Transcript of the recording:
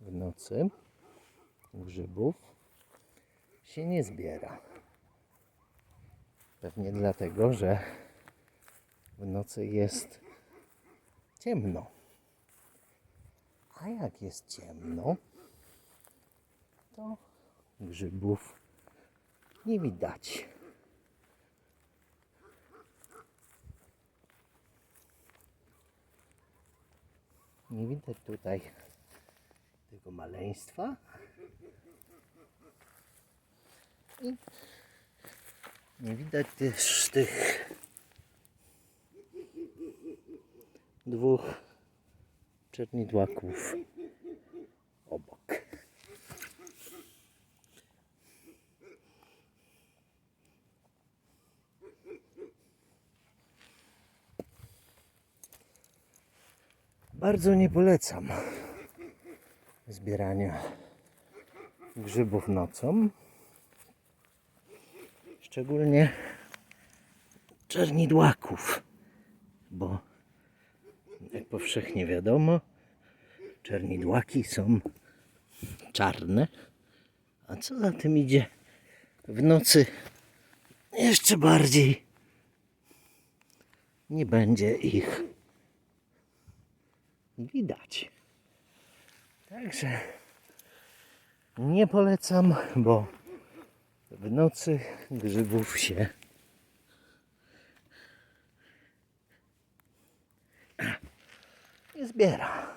w nocy grzybów się nie zbiera. Pewnie dlatego, że w nocy jest ciemno. A jak jest ciemno, to grzybów nie widać. Nie widać tutaj tego maleństwa. I nie widać też tych dwóch czernidłaków obok. Bardzo nie polecam zbierania grzybów nocą. Szczególnie czernidłaków, bo jak powszechnie wiadomo, czernidłaki są czarne, a co za tym idzie w nocy jeszcze bardziej nie będzie ich widać. Także nie polecam, bo w nocy grzybów się nie zbiera.